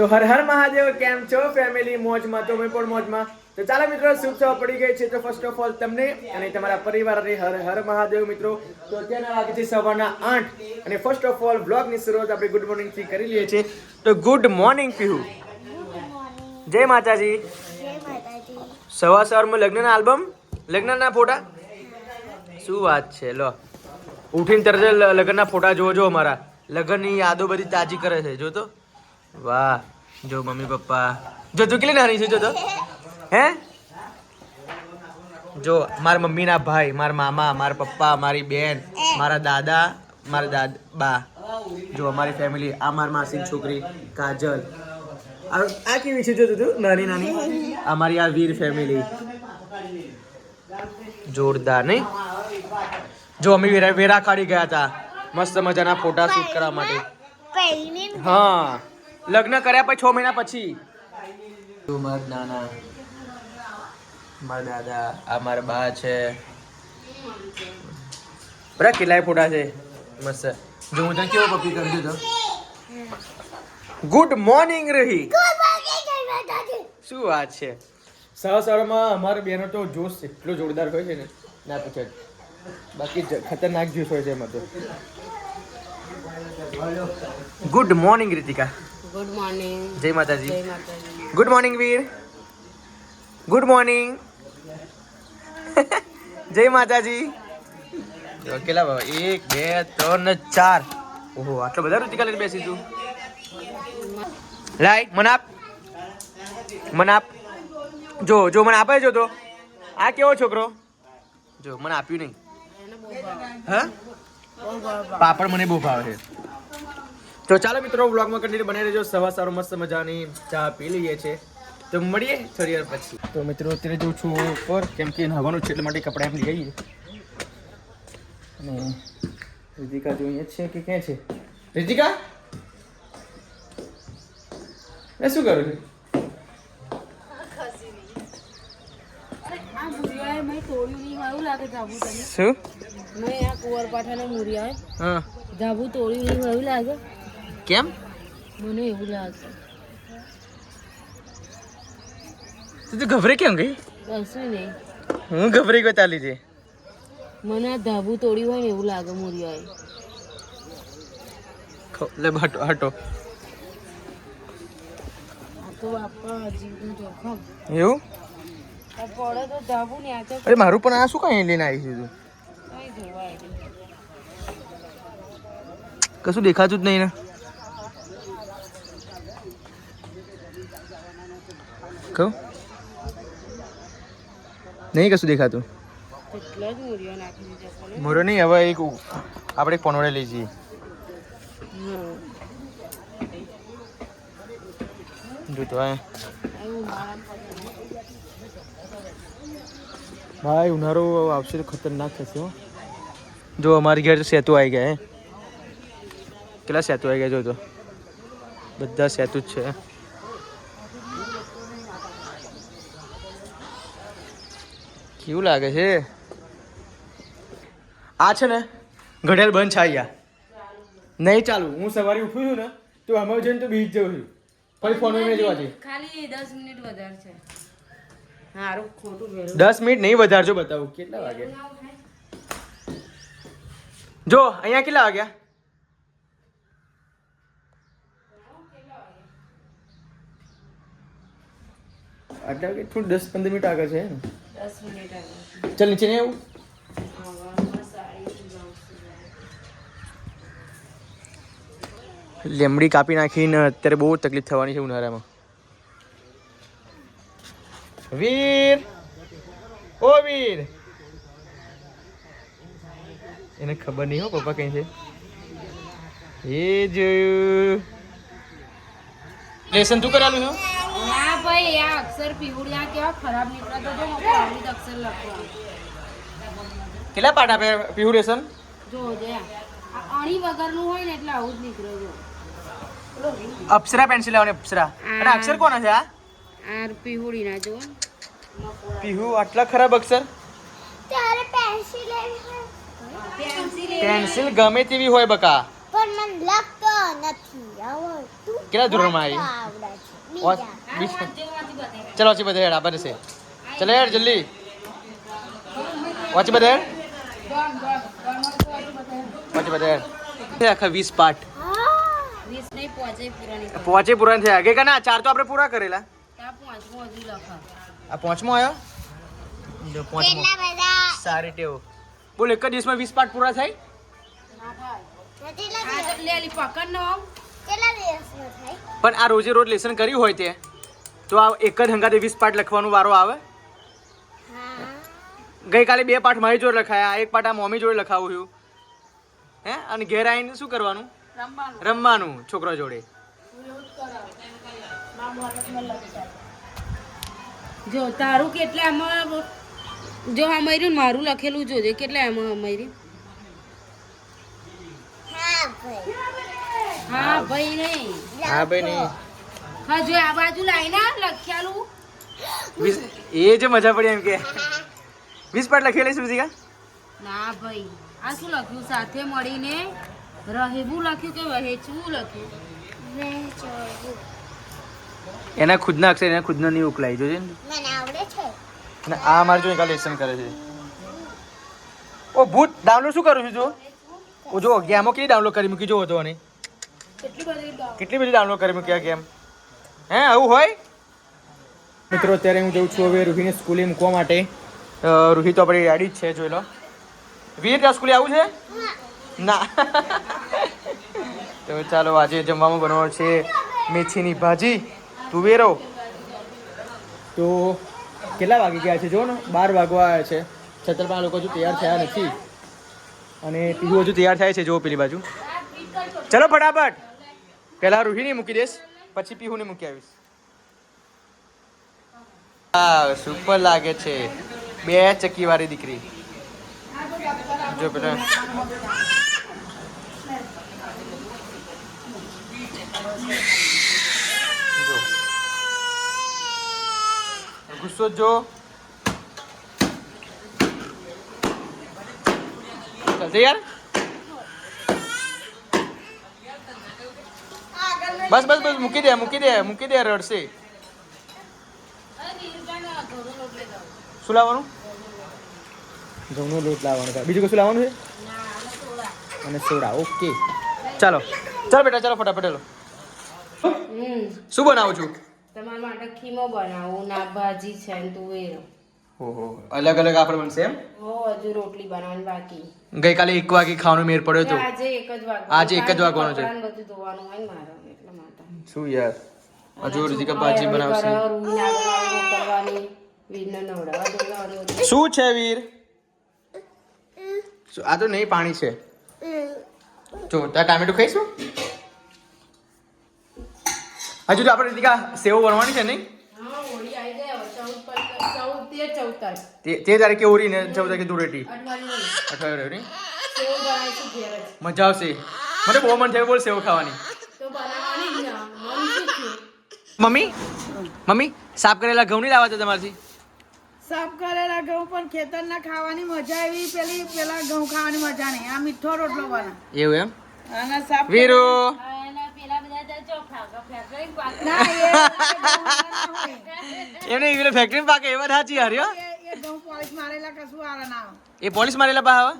તો હર હર મહાદેવ કેમ છો? ફેમિલી મોજમાં તો મેં પણ મોજમાં. તો ચાલો મિત્રો શુભ સભા પડી ગઈ છે. તો ફર્સ્ટ ઓફ ઓલ તમને અને તમારા પરિવારને હર હર મહાદેવ મિત્રો. તો અત્યારના વાગે છે સવારના આઠ. અને ફર્સ્ટ ઓફ ઓલ બ્લોગની શરૂઆત આપણે ગુડ મોર્નિંગથી કરી લઈએ છીએ. તો ગુડ મોર્નિંગ પીહુ. જય માતાજી. સવા સવારમાં લગ્નના આલ્બમ? લગ્નના ફોટા? શું વાત છે? લો. ઉઠીને તરત લગ્નના ફોટા જોવો જો અમારા. લગ્નની યાદો બધી તાજી કરે છે. જો તો વાહ જો મમ્મી પપ્પા. જો તું કેટલી નાની છે જો તો. હે? જો મારા મમ્મીના ભાઈ મારા મામા મારા પપ્પા મારી બેન મારા દાદા મારા દાદ બા. જો અમારી ફેમિલી આ મારી માસી છોકરી કાજલ. આ કેવી છે જો તું નાની નાની? અમારી આ વીર ફેમિલી જોરદાર નહીં? જો અમે વેરા વેરા કાઢી ગયા હતા. મસ્ત મજાના ફોટા શૂટ કરવા માટે. હા. લગ્ન કર્યા પછી છ મહિના પછી? તું મારા નાના મારા દાદા આ મારા બા છે. બરા કેટલાય ફોટા છે? મસ્ત. જો હું તને કેવો પપ્પી કરી દીધો ગુડ મોર્નિંગ રહી શું વાત છે? સવાર સવારમાં અમારી બેનો તો જોશ એટલો જોરદાર હોય છે ને. ના પૂછે બાકી જ- ખતરનાક જોશ હોય છે એમાં તો. Good morning Ritika good morning જય માતાજી. જય Mataji. Good morning Veer good morning જય માતાજી. કેટલા બાબા? એક બે ત્રણ ને ચાર. ઓહો આટલો બધા રૂચિકા લઈને બેસી છું. લાય મને આપ. મને આપ. જો જો મને આપે જો તો. આ કેવો છોકરો? જો મને આપ્યું નહીં. હા? પાપડ મને બહુ ભાવે છે. તો ચાલો મિત્રો વ્લોગમાં કન્ટિન્યુ બની રહેજો. સવાર સારો મસ્ત મજાની ચા પી લઈએ છે તો મળીએ થોડી વાર પછી. તો મિત્રો અત્યારે જઉં છું ઉપર કેમ કે નહાવાનું છે એટલે માટે કપડાં એમ લઈ આવીએ. અને રિતિકા જો અહીંયા છે કે ક્યાં છે? રિતિકા? એ શું કરું છું? મેં તોડ્યું નહીં એવું લાગે ધાબુ તને. શું? મેં આ કુંવરપાઠાને મૂર્યા હા. ધાબુ તોડ્યું નહીં એવું લાગે. કેમ? મને એવું લાગે. તું તો ગભરે કેમ ગઈ? કશું નહીં. હું ગભરી ગયો તાલી છે મને આ ધાબુ તોડી હોય ને એવું લાગે મોરી ખો- લે હટો. હટો તો બાપા જીવનું જોખમ. એવું? પડે તો ધાબુ ને આ અરે મારું પણ આ શું કાંઈ લઈને આવી છે તું. કશું દેખાતું જ નહીં ને. કહું. નહીં કશું દેખાતું? મોરો નહીં હવે એક આપણે એક પનોડે લઈ જઈએ. જોતો જો તો ભાઈ ઉનાળો આવશે તો ખતરનાક થશે જો અમારી ઘેર સેતુ આવી ગયા હે. કેટલા સેતુ આવી ગયા જો તો. બધા સેતુ જ છે. કેવું લાગે છે? આ છે ને ઘડિયાળ બંધ છે અહીંયા. નહીં ચાલુ. હું સવારે ઉઠું છું ને તો અમે જઈને તો બીજ જઉં છું. ફરી ફોન મેં જોવા જઈએ. ખાલી દસ મિનિટ વધારે છે. ખોટું દસ મિનિટ નહીં વધારજો બતાવું. કેટલા વાગે? જો અહીંયા કેટલા વાગ્યા? આટલા વાગે થોડું દસ પંદર મિનિટ આગળ છે ને દસ મિનિટ ચાલ નીચે નહીં આવું. લીમડી કાપી નાખીને અત્યારે બહુ તકલીફ થવાની છે ઉનાળામાં. વીર! ઓ વીર! એને ખબર નહીં હો પપ્પા કઈ છે. એ જોયું. લેસન તું કરાલું છે ના ભાઈ આ અક્ષર પીવડિયા કેવા ખરાબ નીકળ્યા તો જો આવડી અક્ષર લખવા કેટલા પાઠ આપે પીહુ લેસન જો જે આ અણી વગરનું હોય ને એટલે આવું જ નીકળે જો. અપ્સરા પેન્સિલ લાવવાની અપ્સરા. અને અક્ષર કોના છે આ? આ પીવડી ના જો. પીહુ આટલા ખરાબ અક્ષર? તારે પેન્સિલ લેવી પેન્સિલ ગમે તેવી હોય બકા. પણ મને લખતો નથી. આવડતું કેટલા ધોરણમાં આવી? આવડે વીસ ચલો વાંચી બધે હેડ છે ચલો હેડ જલ્દી વચ્ચે બધે હેડ વચ્ચે બધે હેડ આખા વીસ પાઠ પહોંચે પૂરા નહીં થાય. કે ના ચાર તો આપણે પૂરા કરેલા ત્યાં પાંચમો હજુ લખા આ પાંચમો આવ્યો પાંચમો સારી ટેવ બોલ એક જ દિવસમાં વીસ પાઠ પૂરા થાય કેટલા આ તો દિવસ લે લી પકડ નો આમ. કેટલા દિવસમાં થાય પણ આ રોજે રોજ લેસન કર્યું હોય તે તો આ એક જ હંગાતે વીસ પાઠ લખવાનો વારો આવે? ગઈકાલે બે પાઠ મારી જોડે લખાયા એક પાઠ આ મમ્મી જોડે લખાવ્યું હે? અને ઘેર આવીને શું કરવાનું? રમવાનું. છોકરા જોડે. જો તારું કેટલા આમાં જો અમાર્યું ને મારું લખેલું જોજે કેટલા એમાં અમાર્યું હા ભાઈ. હા ભાઈ નહીં. હા ભાઈ નહીં. હા જો આ બાજુ લાઈને લખ્યાલું એ જે મજા પડી એમ કે. વીસ પાઠ લખેલી સુઝિકા ના ભાઈ આ શું લખ્યું? સાથે મળીને રહેવું લખ્યું કે વહેંચવું લખ્યું? એના ખુદના અક્ષર એના ખુદના નહીં ઉકલાઈ જોજે ને. મને આવડે છે. અને આ મારે જો લેસન કરે છે. ઓ ભૂત ડાઉનલોડ શું કરું છું જો? ઓ જો ગેમો કેવી ડાઉનલોડ કરી મૂકી? જો હતો અને કેટલી બધી ડાઉનલોડ કરી મૂકી આ ગેમ? હે આવું હોય? મિત્રો અત્યારે હું જઉં છું હવે રૂહીને સ્કૂલે મૂકવા માટે. રૂહી તો આપણી રેડી જ છે જોઈ લો. વીર ત્યાં સ્કૂલે આવું છે? ના. તો ચાલો આજે જમવામાં બનાવવાનું છે મેથીની ભાજી. તુવેરો તો કેટલા વાગી ગયા છે? જો ને બાર વાગવા આવ્યા છે. છતાં પણ આ લોકો હજુ તૈયાર થયા નથી. અને પીવું હજુ તૈયાર થાય છે જો પેલી બાજુ. ચલો ફટાફટ. પહેલાં રૂહીને મૂકી દઈશ. પછી પીહુને મૂકી આવીશ. હા સુપર લાગે છે. બે ચક્કી વાળી દીકરી. જો બેટા. ગુસ્સો જો ચાલશે બસ બસ બસ મૂકી દે મૂકી દે મૂકી દે રડશે. શું લાવવાનું? ઘઉંનો લોટ લાવવાનો છે. બીજું કશું લાવવાનું છે? અને સોડા ઓકે. ચાલો. ચાલો બેટા ચાલો ફટાફટ ચાલો. હમ. શું બનાવું છું? તમારા માટે ખીમો બનાવું ના ભાજી છે ને તુવેરો. ઓહો અલગ અલગ આપણે બનશે એમ? હો હજુ રોટલી બનાવવાની બાકી. ગઈકાલે એક વાગે ખાવાનો મેર પડ્યો હતો આજે એક જ વાગ આજે એક જ વાગવાનો છે. બધું ધોવાનું હોય ને મારે શું યાર? હજુ રુચિકા ભાજી બનાવશે. શું છે વીર? આ તો નહીં પાણી છે. જો ત્યાં ટામેટું ખાઈશું? હજુ તો આપણે દીકા સેવ બનવાની છે નહીં? તેર તે તારીખે. ઓરી ને ચૌદ તારીખે ધૂળેટી. અઠવાડિયું. જ. મજા આવશે. મને બહુ મન થાય બોલ સેવ ખાવાની. મમ્મી? મમ્મી સાફ કરેલા ઘઉં નહીં લાવવા તમારથી? સાફ કરેલા ઘઉં પણ ખેતરના ખાવાની મજા આવી. પેલી પેલા ઘઉં ખાવાની મજા નહીં. આ મીઠો રોટલો બને એવું એમ? અને સાફ વીરુ. એમને એવી ફેક્ટરી પાકે એ વાત સાચી હારી એ પોલીસ મારેલા પા હવે.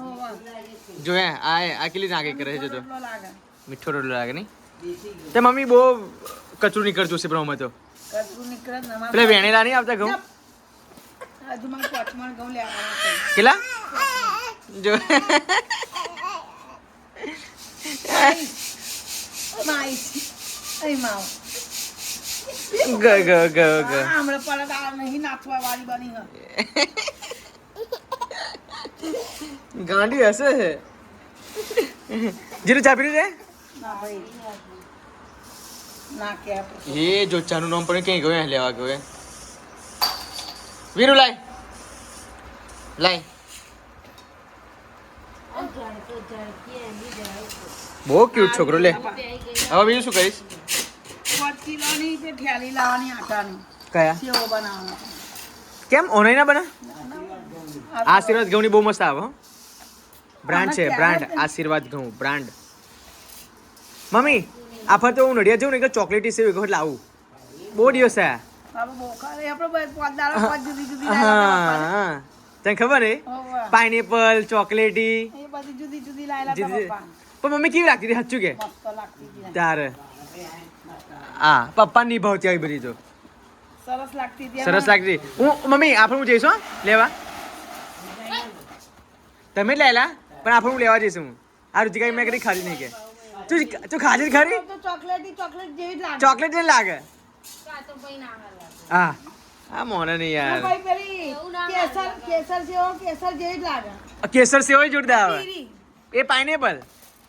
જો હે આ આ કેટલી નાગે કરે છે તો. મીઠો રોટલો લાગે નહીં? તે મમ્મી બહુ કચરું નીકળતું છે બ્રહ્મ તો. કચરું નીકળે પેલા વેણેલા નહીં આવતા ઘઉં? હજુ મારે પોચમણ ઘઉં લેવાના કેટલા? જો. ગ ગ ગ ગ. હમણાં પરત આ નહીં વાળી બની ગાંડી હશે છે જીરું ચા પીધું છે? ના ભાઈ. એ જો ચાનું નામ પણ ક્યાંય ગયો લેવા ગયો વીરુ લાય. લાય. બહુ ક્યુટ છોકરો લે. હવે બીજું શું કરીશ? કિલોની તે લાવવાની આટાની. કયા? સેવો બનાવવાનો. કેમ ઓનલાઈન ના બના? આશીર્વાદ ઘઉંની બહુ મસ્ત આવે બ્રાન્ડ છે બ્રાન્ડ આશીર્વાદ ઘઉં બ્રાન્ડ મમ્મી આફર તો હું નડિયા જઉં ને એટલે ચોકલેટી સેવ એક લાવું. બહુ દિવસ થયા. તને ખબર હે. પાઇનેપલ ચોકલેટી પણ મમ્મી કેવી લાગતી હતી? સાચું કે? તારે. હા પપ્પા ની ભાવતી આવી બધી તો. સરસ લાગતી સરસ લાગતી. હું મમ્મી આપણે હું જઈશું હો, લેવા? તમે લેલા પણ આપણે હું લેવા જઈશું. હું આ રુચિકા મેં કદી ખાધી નહીં કે. તું તું ખાધી જ ખરી? ચોકલેટ ચોકલેટ જેવી જ લાગે. ચોકલેટ ને લાગે? કાં તો ભાઈ ના હાલે. હા. આ મોને નહીં યાર. કેસર કેસર સેવો કેસર જેવી જ લાગે. કેસર સેવો જોરદાર આવે. એ પાઇનેપલ?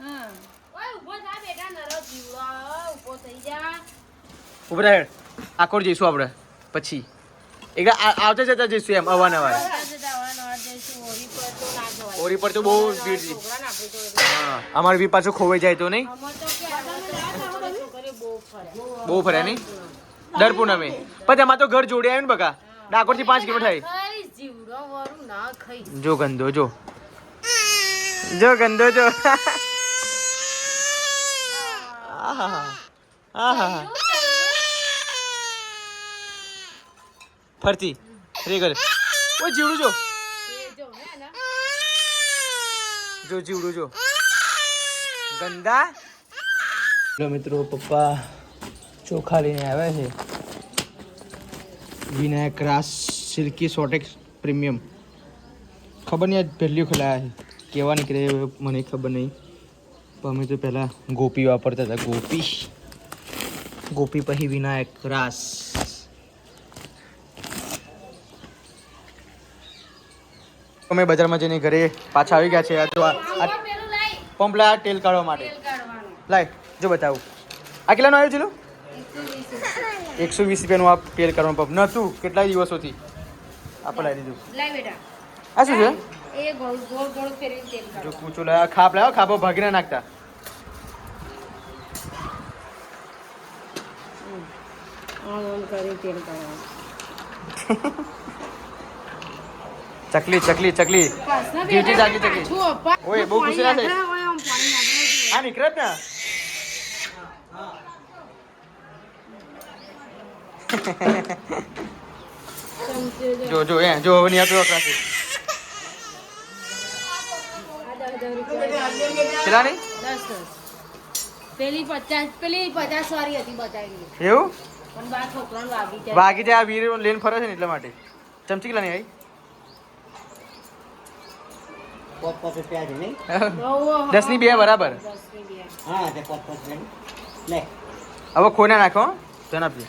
હા. ઓય, ઊભો થા બેટા, નરો જીવડો. ઊભો થઈ જા. હેડ આકોર જઈશું આપણે. પછી. એક આવતા જતા જઈશું એમ અવાનવાર જતા જતા અવારનવાર જઈશું. હોળી પર તો ના જવાય. ઓરી પર તો બહુ ભીડ છે. અમાર બી પાછું ખોવાઈ જાય તો નહીં? બહુ ફર્યા નહીં? દર પૂનમે. પછી એમાં તો ઘર જોડે આવ્યું ને બકા. ડાકોરથી પાંચ કિલોમીટર થાય. જો ગંદો, જો. જો ગંદો, જો. ફરતી. રે કરે ઓ જીવડું જો એ જો હે ને જો જીવડું જો ગંદા મિત્રો, પપ્પા ચોખા લઈને આવ્યા છે. વિનાયક રાસ સિલ્કી સોટેક્સ પ્રીમિયમ. ખબર નહીં, આજ પહેલી ખોલાયા છે. કેવા નીકળે મને ખબર નહીં. પણ અમે તો પહેલાં ગોપી વાપરતા હતા, ગોપી. ગોપી પછી વિનાયક રાસ. અમે બજારમાં જઈને ઘરે પાછા આવી ગયા છે. આ જો આ આ પંપ લાયા તેલ કાઢવા માટે. લાય જો બતાવું. આ કેટલાનું આવ્યું છે એકસો વીસ રૂપિયાનું આ તેલ કાઢવાનું પંપ નહોતું કેટલા દિવસોથી. આપણે લાવી દીધું. આ શું છે? જો પૂછો કૂચો લાયા. ખાપ લાવ્યો ખાપો ભાગીને નાખતા. કરી તેલ કાઢવાનું. ચકલી ચકલી ચકલી પાછના જાગી ચકલી. ઓય, બહુ ગુસ્સે ના થાય. આ નીકળે જ ને જો. જો એ જો હવે નહીં આવતું વખરાશે. આ દસ દસ કેટલા દસ પેલી પચાસ પેલી પચાસ વાળી હતી બતાવી એવું પણ બા છોકરાને વાગી જાય વાગી જાય આ વીર લઈને ફરે છે ને એટલા માટે ચમચી કેટલા નહીં પોત પોત રૂપિયા છે નહીં? દસની બે બરાબર. હા તે લે. હવે ખોઈને નાખો ધ્યાન આપજો.